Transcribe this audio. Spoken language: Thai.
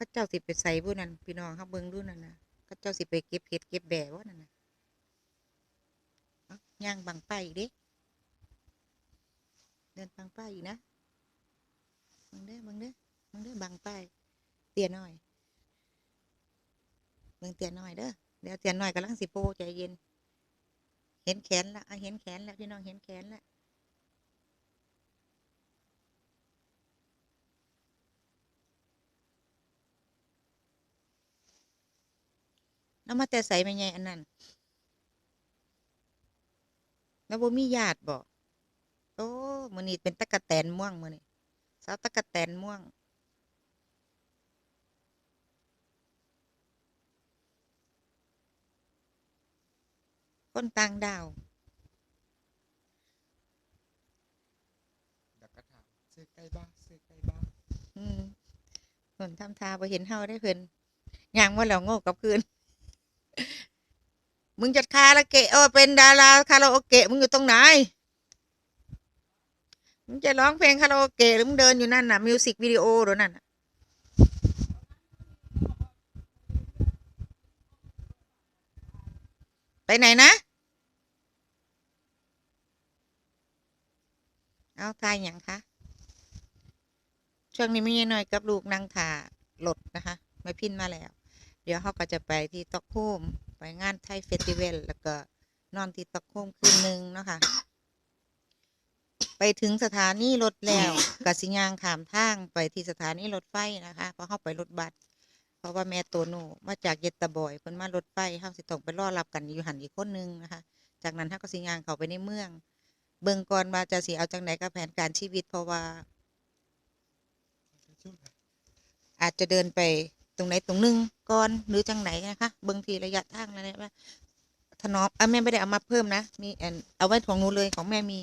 เขาเจ้าสิไปใส่บุนั่นพี่น้องเขาเบิ่งดูนั่นนะเขาเจ้าสิไปเก็บเห็ดเก็บแบ่ว่านั่นนะย่างบังไปอีกเดิเดินบังไปอีกนะบังเด้อบังเด้อบังเด้อบังไปเตี้ยน้อยเบิ่งเตี้ยน้อยเด้อเดี๋ยวเตี้ยน้อยกำลังสิโปใจเย็น เห็นแขนละอะเห็นแขนแล้วพี่น้องเห็นแขนแล้ว แล้วมาแต่ใส่ไม่ไงอันนั้นแล้วบ่มีญาติบ่โอ้มื้อนี้เป็นตะกะแตนม่วงมื้อนี้สาวตะกะแตนม่วง คนต่างดาวเดี๋ยวก็ถามซื้อไก่บ้างซื้อไก่บ้างอืมเพิ่นทำทาบ่เห็นเฮาได้เพิ่นย่างว่าแล้วโง่กับคืน มึงจะคาราเกะเออเป็นดาราคาราโอเกะมึงอยู่ตรงไหน มึงจะร้องเพลงคาราโอเกะหรือมึงเดินอยู่นั่นน่ะมิวสิกวิดีโอหรือนั่นน่ะไปไหนนะ เอาทายอย่างคะช่วงนี้ไม่น้อยกับลูกนางถ่าหลดนะคะ ไม่พินมาแล้ว เดี๋ยวเขาก็จะไปที่ตอกโฮม ไปงานไทยเฟสติวัลแล้วก็นอนที่ตอกโฮมคืนหนึ่งเนาะคะไปถึงสถานีรถแล้วกสิยางขามทางไปที่สถานีรถไฟนะคะเพราะเขาไปรถบัสเพราะว่าแม่โตโน่มาจากเยตตาบอยเพิ่นมารถไฟเขาสิต้องไปรอรับกันอยู่หันอีกคนนึงนะคะ จากนั้นเขาก็สิยางเข้าไปในเมือง เบิ่งก่อนว่าจะสิเอาจังไหนกับแผนการชีวิตเพราะว่า อาจจะเดินไป ตรงไหนตรงหนึงก่อนหรือจังไหนนะคะเบิ่งทีระยะทางอะไรแบบถนอมอะแม่ไม่ได้เอามาเพิ่มนะ มีอันเอาไว้ของหนูเลยของแม่มี